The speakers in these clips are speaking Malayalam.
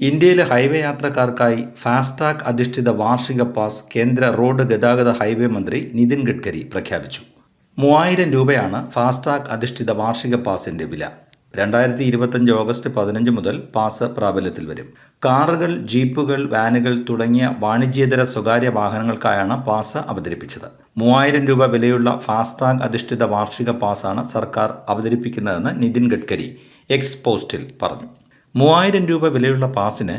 ഇന്ത്യയിലെ ഹൈവേ യാത്രക്കാർക്കായി ഫാസ്ടാഗ് അധിഷ്ഠിത വാർഷിക പാസ് കേന്ദ്ര റോഡ് ഗതാഗത ഹൈവേ മന്ത്രി നിതിൻ ഗഡ്കരി പ്രഖ്യാപിച്ചു. മൂവായിരം രൂപയാണ് ഫാസ്ടാഗ് അധിഷ്ഠിത വാർഷിക പാസിന്റെ വില. രണ്ടായിരത്തി ഇരുപത്തഞ്ച് ഓഗസ്റ്റ് പതിനഞ്ച് മുതൽ പാസ് പ്രാബല്യത്തിൽ വരും. കാറുകൾ ജീപ്പുകൾ വാനുകൾ തുടങ്ങിയ വാണിജ്യേതര സ്വകാര്യ വാഹനങ്ങൾക്കായാണ് പാസ് അവതരിപ്പിച്ചത്. മൂവായിരം രൂപ വിലയുള്ള ഫാസ്ടാഗ് അധിഷ്ഠിത വാർഷിക പാസാണ് സർക്കാർ അവതരിപ്പിക്കുന്നതെന്ന് നിതിൻ ഗഡ്കരി എക്സ് പോസ്റ്റിൽ പറഞ്ഞു. മൂവായിരം രൂപ വിലയുള്ള പാസിന്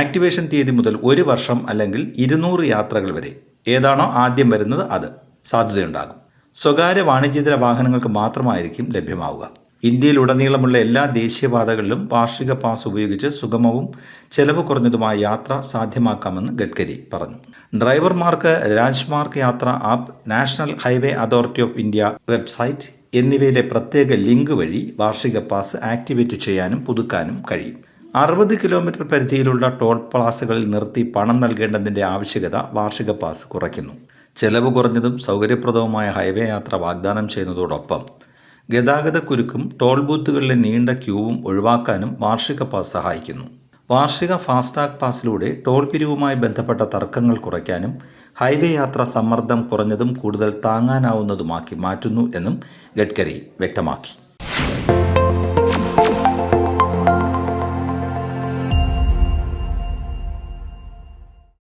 ആക്ടിവേഷൻ തീയതി മുതൽ ഒരു വർഷം അല്ലെങ്കിൽ ഇരുന്നൂറ് യാത്രകൾ വരെ. ഏതാണോ ആദ്യം വരുന്നത് അത്. സാധ്യതയുണ്ടാകും. സ്വകാര്യ വാണിജ്യേതര വാഹനങ്ങൾക്ക് മാത്രമായിരിക്കും ലഭ്യമാവുക. ഇന്ത്യയിലുടനീളമുള്ള എല്ലാ ദേശീയപാതകളിലും വാർഷിക പാസ് ഉപയോഗിച്ച് സുഗമവും ചെലവ് കുറഞ്ഞതുമായ യാത്ര സാധ്യമാക്കാമെന്ന് ഗഡ്കരി പറഞ്ഞു. ഡ്രൈവർമാർക്ക് Rajmarg Yatra app national highway authority of India website എന്നിവയിലെ പ്രത്യേക ലിങ്ക് വഴി വാർഷിക പാസ് ആക്ടിവേറ്റ് ചെയ്യാനും പുതുക്കാനും കഴിയും. അറുപത് കിലോമീറ്റർ പരിധിയിലുള്ള ടോൾ പ്ലാസകളിൽ നിർത്തി പണം നൽകേണ്ടതിന്റെ ആവശ്യകത വാർഷിക പാസ് കുറയ്ക്കുന്നു. ചെലവ് കുറഞ്ഞതും സൗകര്യപ്രദവുമായ ഹൈവേ യാത്ര വാഗ്ദാനം ചെയ്യുന്നതോടൊപ്പം ഗതാഗതക്കുരുക്കും ടോൾ ബൂത്തുകളിലെ നീണ്ട ക്യൂവും ഒഴിവാക്കാനും വാർഷിക പാസ് സഹായിക്കുന്നു. വാർഷിക ഫാസ്ടാഗ് പാസിലൂടെ ടോൾ പിരിവുമായി ബന്ധപ്പെട്ട തർക്കങ്ങൾ കുറയ്ക്കാനും ഹൈവേ യാത്ര സമ്മർദ്ദം കുറഞ്ഞതും കൂടുതൽ താങ്ങാനാവുന്നതുമാക്കി മാറ്റുന്നു എന്നും ഗഡ്കരി വ്യക്തമാക്കി.